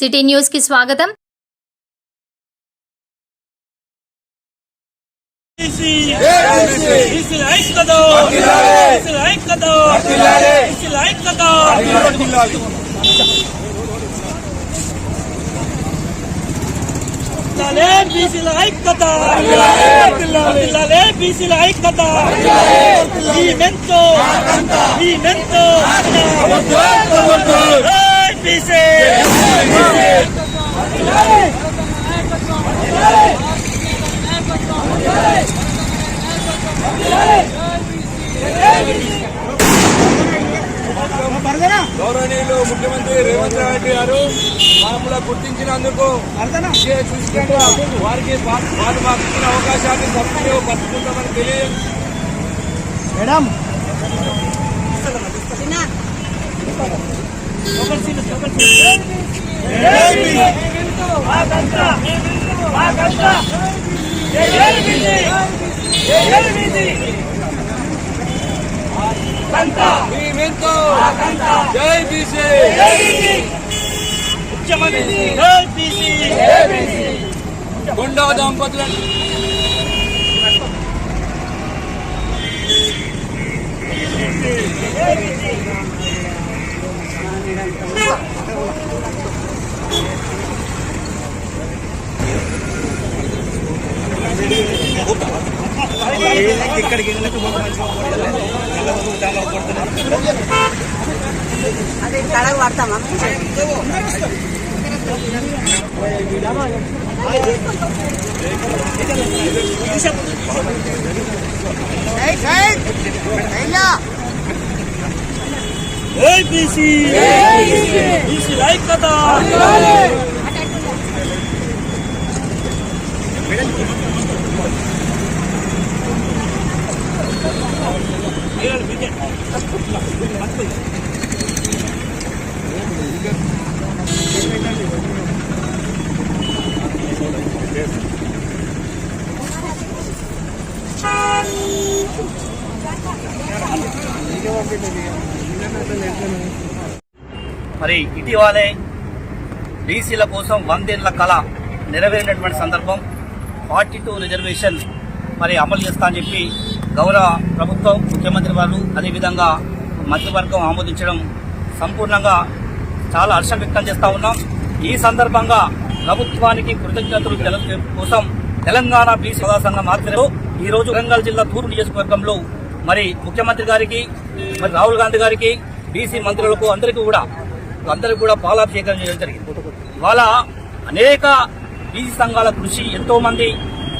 City న్యూస్కి స్వాగతం. BC బీసీల ఐక్యత. వర్ధిల్లాలే బీసీల ఐక్యత. ఈ మెంతో. ఈ మెంతో. జై బీసీ గౌరవనీయులు ముఖ్యమంత్రి రేవంత్ రెడ్డి గారు మమ్మల్ని గుర్తించినందుకు సూచకంగా వారికి వారు మాకు ఇచ్చిన అవకాశాన్ని సద్వినియోగపరుచుకుంటామని తెలియ ముఖ్యమంత్రి. గుండా దంపతులను మీ మెంతో జై బీసీ ముఖ్యమంత్రి జై బీసీ గుండా దంపతులను అదే కడగ పడతామా జై బీసీ బీసీ ఐక్యత. మరి ఇటీవలే బీసీల కోసం వందేళ్ళ కళ నెరవేరినటువంటి సందర్భం ఫార్టీ టూ రిజర్వేషన్ మరి అమలు చేస్తా అని చెప్పి గౌరవ ప్రభుత్వం ముఖ్యమంత్రి వారు అదేవిధంగా మంత్రివర్గం ఆమోదించడం సంపూర్ణంగా చాలా హర్షం వ్యక్తం చేస్తూ ఉన్నాం. ఈ సందర్భంగా ప్రభుత్వానికి కృతజ్ఞతలు కోసం తెలంగాణ బీసీ సదా సంఘం ఆధ్వర్యంలో ఈ రోజు వరంగల్ జిల్లా తూరు నియోజకవర్గంలో మరి ముఖ్యమంత్రి గారికి మరి రాహుల్ గాంధీ గారికి బీసీ మంత్రులకు అందరికీ కూడా అందరికీ కూడా పాలాభిషేకం చేయడం జరిగింది. ఇవాళ అనేక బీసీ సంఘాల కృషి ఎంతోమంది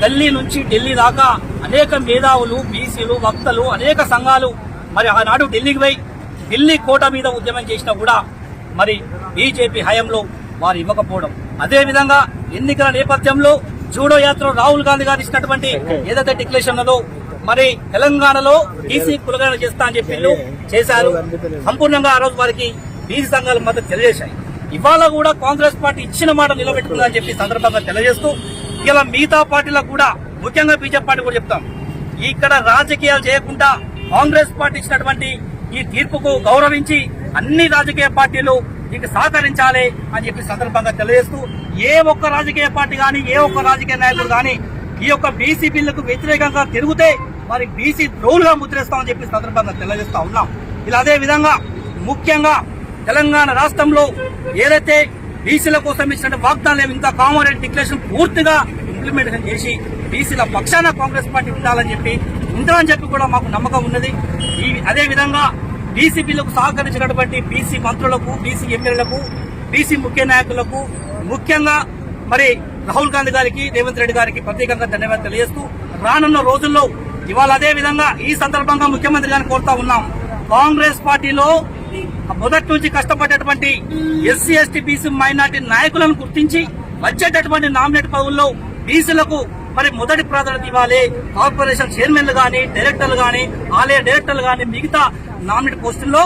ఢిల్లీ నుంచి ఢిల్లీ దాకా అనేక మేధావులు బీసీలు వక్తలు అనేక సంఘాలు మరి ఆనాడు ఢిల్లీకి పోయి ఢిల్లీ కోట మీద ఉద్యమం చేసినా కూడా మరి బీజేపీ హయాంలో వారు ఇవ్వకపోవడం. అదేవిధంగా ఎన్నికల నేపథ్యంలో జూడో యాత్ర రాహుల్ గాంధీ గారు ఇచ్చినటువంటి ఏదైతే డిక్లరేషన్ ఉన్నదో మరి తెలంగాణలో బీసీ కులగణన చేస్తా అని చెప్పి చేశారు. సంపూర్ణంగా ఆ రోజు వారికి బీసీ సంఘాలు మద్దతు తెలియజేశాయి. ఇవాళ కూడా కాంగ్రెస్ పార్టీ ఇచ్చిన మాట నిలబెట్టుకుందని చెప్పి సందర్భంగా తెలియజేస్తూ ఇలా మిగతా పార్టీలకు కూడా ముఖ్యంగా బీజేపీ పార్టీ కూడా చెప్తాం. ఇక్కడ రాజకీయాలు చేయకుండా కాంగ్రెస్ పార్టీ ఇచ్చినటువంటి ఈ తీర్పుకు గౌరవించి అన్ని రాజకీయ పార్టీలు దీనికి సహకరించాలి అని చెప్పి సందర్భంగా తెలియజేస్తూ ఏ ఒక్క రాజకీయ పార్టీ కానీ ఏ ఒక్క రాజకీయ నాయకుడు కానీ ఈ యొక్క బీసీ బిల్లుకు వ్యతిరేకంగా తిరిగితే మరి బీసీ ద్రోహులుగా ముద్రేస్తామని చెప్పి సందర్భంగా తెలియజేస్తా ఉన్నాం. ఇలా అదే విధంగా ముఖ్యంగా తెలంగాణ రాష్ట్రంలో ఏదైతే బీసీల కోసం ఇచ్చిన వాగ్దానాలు ఇంకా కామన్ డిక్లరేషన్ పూర్తిగా ఇంప్లిమెంటేషన్ చేసి బీసీల పక్షాన కాంగ్రెస్ పార్టీ ఉండాలని చెప్పి ఉండాలని చెప్పి కూడా మాకు నమ్మకం ఉన్నది. ఈ అదే విధంగా సహకరించినటువంటి బీసీ మంత్రులకు బీసీ ఎమ్మెల్యేలకు బీసీ ముఖ్య నాయకులకు ముఖ్యంగా మరి రాహుల్ గాంధీ గారికి రేవంత్ రెడ్డి గారికి ప్రత్యేకంగా ధన్యవాదాలు తెలియజేస్తూ రానున్న రోజుల్లో ఇవాళ అదే విధంగా ఈ సందర్భంగా ముఖ్యమంత్రి గారిని కోరుతా ఉన్నాం. కాంగ్రెస్ పార్టీలో మొదటి నుంచి కష్టపడేటువంటి ఎస్సీ ఎస్టీ బీసీ మైనార్టీ నాయకులను గుర్తించి వచ్చేటటువంటి నామినేట్ పదవుల్లో బీసీలకు మరి మొదటి ప్రాధాన్యత ఇవ్వాలి. కార్పొరేషన్ చైర్మన్లు గాని డైరెక్టర్లు గాని ఆలయ డైరెక్టర్లు గాని మిగతా నామినేట్ పోస్టుల్లో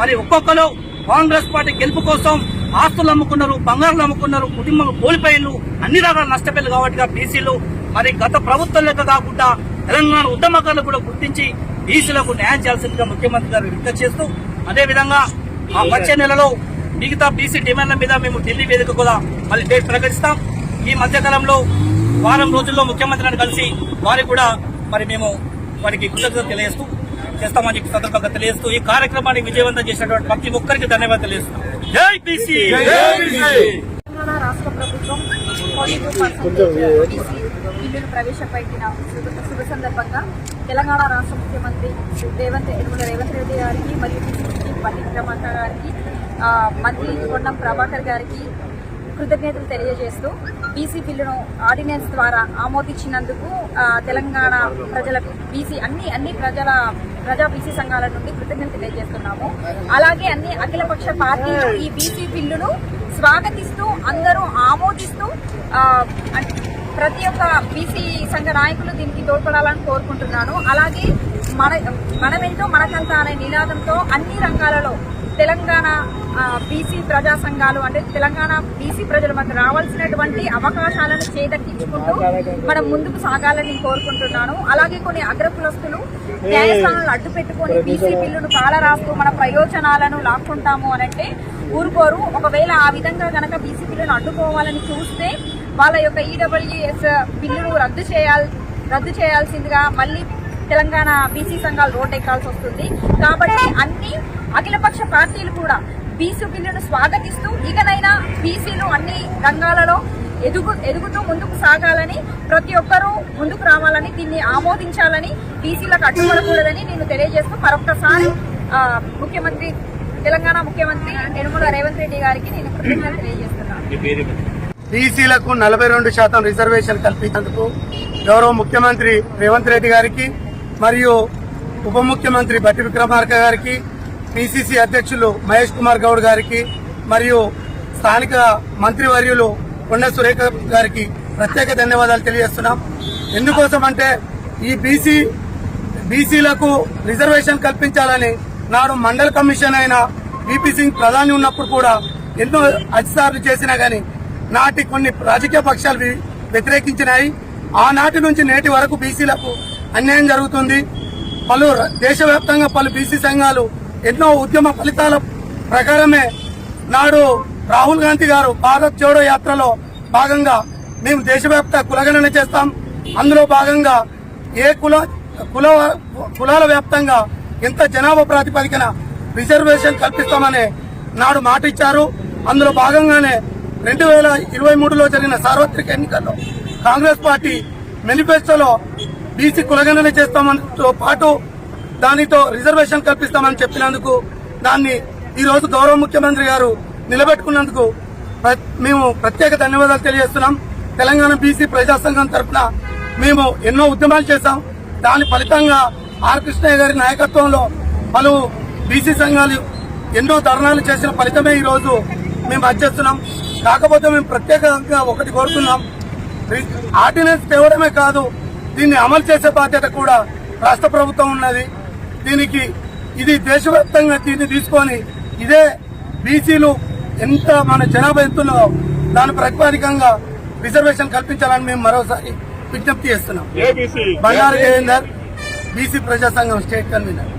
మరి ఒక్కొక్కరు కాంగ్రెస్ పార్టీ గెలుపు కోసం ఆస్తులు అమ్ముకున్నారు బంగారులు అమ్ముకున్నారు కుటుంబం కోల్పోయిన అన్ని రకాల నష్టపోయారు కాబట్టి బీసీలు మరి గత ప్రభుత్వం లెక్క కాకుండా తెలంగాణ ఉద్యమకారులు కూడా గుర్తించి బీసీలకు న్యాయం చేయాల్సిందిగా ముఖ్యమంత్రి గారు విజ్ఞప్తి చేస్తూ అదేవిధంగా ఆ వచ్చే నెలలో మిగతా బీసీ డిమాండ్ల మీద మేము ఢిల్లీ వేదిక కూడా మళ్ళీ డేట్ ప్రకటిస్తాం. ఈ మధ్యకాలంలో వారం రోజుల్లో ముఖ్యమంత్రిని కలిసి వారికి కూడా మరి మేము వారికి కృతజ్ఞత తెలియజేస్తూ చేస్తామని చెప్పి సందర్భంగా తెలియజేస్తూ ఈ కార్యక్రమాన్ని విజయవంతం చేసినటువంటి ప్రతి ఒక్కరికి ధన్యవాదాలు తెలియజేస్తున్నాం జై బీసీ! తెలంగాణ రాష్ట్ర ప్రభుత్వం బిల్లును ప్రవేశపెట్టిన శుభ సందర్భంగా తెలంగాణ రాష్ట్ర ముఖ్యమంత్రి రేవంత్ యనమల రేవంత్ రెడ్డి గారికి మరియు పిసిసి బండి గారికి మంత్రి కొండం ప్రభాకర్ గారికి కృతజ్ఞతలు తెలియజేస్తూ బీసీ బిల్లును ఆర్డినెన్స్ ద్వారా ఆమోదించినందుకు ఆ, తెలంగాణ ప్రజలకు బీసీ అన్ని అన్ని ప్రజల ప్రజా బీసీ సంఘాల నుండి కృతజ్ఞతలు తెలియజేస్తున్నాము. అలాగే అన్ని అఖిలపక్ష పార్టీలు ఈ బీసీ బిల్లును స్వాగతిస్తూ అందరూ ఆమోదిస్తూ ఆ, ప్రతి ఒక్క బీసీ సంఘ నాయకులు దీనికి తోడ్పడాలని కోరుకుంటున్నాను. అలాగే మన మనమెంటో మనకంతా అనే నినాదంతో అన్ని రంగాలలో తెలంగాణ బీసీ ప్రజా సంఘాలు అంటే తెలంగాణ బీసీ ప్రజలు మనకు రావాల్సినటువంటి అవకాశాలను చేదక్కించుకుంటూ మనం ముందుకు సాగాలని కోరుకుంటున్నాను. అలాగే కొన్ని అగ్రకులస్తులు న్యాయస్థానాలను అడ్డు పెట్టుకొని బీసీ బిల్లును కాలరాస్తూ మన ప్రయోజనాలను లాక్కుంటాము అనంటే ఊరుకోరు. ఒకవేళ ఆ విధంగా గనక బీసీ బిల్లును అడ్డుకోవాలని చూస్తే వాళ్ళ యొక్క ఈడబ్ల్యూఎస్ బిల్లును రద్దు చేయాలి రద్దు చేయాల్సిందిగా మళ్ళీ తెలంగాణ బీసీ సంఘాలు రోడ్ ఎక్కాల్సి వస్తుంది. కాబట్టి అన్ని అఖిలపక్ష పార్టీలు కూడా బీసీ బిల్లును స్వాగతిస్తూ ఇకనైనా బీసీలు అన్ని రంగాలలో ఎదుగు ఎదుగుతూ ముందుకు సాగాలని ప్రతి ఒక్కరూ ముందుకు రావాలని దీన్ని ఆమోదించాలని బీసీలకు అడ్డుపడకూడదని నేను తెలియజేస్తూ మరొక్కసారి ముఖ్యమంత్రి తెలంగాణ ముఖ్యమంత్రి యనమల రేవంత్ రెడ్డి గారికి నేను కృతజ్ఞతలు తెలియజేస్తున్నాను. బీసీలకు నలభై రెండు శాతం రిజర్వేషన్ కల్పించేందుకు గౌరవ ముఖ్యమంత్రి రేవంత్ రెడ్డి గారికి మరియు ఉప ముఖ్యమంత్రి బట్టి విక్రమార్క గారికి పిసిసి అధ్యక్షులు మహేష్ కుమార్ గౌడ్ గారికి మరియు స్థానిక మంత్రివర్యులు కొండ సురేఖ గారికి ప్రత్యేక ధన్యవాదాలు తెలియజేస్తున్నాం. ఎందుకోసం అంటే ఈ బీసీ బీసీలకు రిజర్వేషన్ కల్పించాలని నాడు మండల కమిషన్ అయిన బీపీ సింగ్ ప్రధాని ఉన్నప్పుడు కూడా ఎన్నో అధిసార్లు చేసినా కానీ నాటి కొన్ని రాజకీయ పక్షాలు వ్యతిరేకించినాయి. ఆనాటి నుంచి నేటి వరకు బీసీలకు అన్యాయం జరుగుతుంది. పలు దేశవ్యాప్తంగా పలు బీసీ సంఘాలు ఎన్నో ఉద్యమ ఫలితాల ప్రకారమే నాడు రాహుల్ గాంధీ గారు భారత్ జోడో యాత్రలో భాగంగా మేము దేశవ్యాప్త కులగణన చేస్తాం. అందులో భాగంగా ఏ కుల కుల కులాల వ్యాప్తంగా ఎంత జనాభా ప్రాతిపదికన రిజర్వేషన్ కల్పిస్తామని నాడు మాట ఇచ్చారు అందులో భాగంగానే రెండు వేల ఇరవై మూడులో జరిగిన సార్వత్రిక ఎన్నికల్లో కాంగ్రెస్ పార్టీ మేనిఫెస్టోలో బీసీ కులగణన చేస్తామంతో పాటు దానితో రిజర్వేషన్ కల్పిస్తామని చెప్పినందుకు దాన్ని ఈరోజు గౌరవ ముఖ్యమంత్రి గారు నిలబెట్టుకున్నందుకు మేము ప్రత్యేక ధన్యవాదాలు తెలియజేస్తున్నాం. తెలంగాణ బీసీ ప్రజా సంఘం తరఫున మేము ఎన్నో ఉద్యమాలు చేశాం. దాని ఫలితంగా ఆర్ కృష్ణయ్య గారి నాయకత్వంలో పలు బీసీ సంఘాలు ఎన్నో ధర్నాలు చేసిన ఫలితమే ఈరోజు మేము అధ్యస్తున్నాం కాకపోతే మేము ప్రత్యేకంగా ఒకటి కోరుతున్నాం. ఆర్డినెన్స్ తేవడమే కాదు దీన్ని అమలు చేసే బాధ్యత కూడా రాష్ట్ర ప్రభుత్వం ఉన్నది. దీనికి ఇది దేశవ్యాప్తంగా దీన్ని తీసుకొని ఇదే బీసీలు ఎంత మన జనాభా ఎంతున్నో దాని ప్రతిపాదికంగా రిజర్వేషన్ కల్పించాలని మేము మరోసారి విజ్ఞప్తి చేస్తున్నాం. బండారు దేవేందర్ బీసీ ప్రజా సంఘం స్టేట్ కన్వీనర్.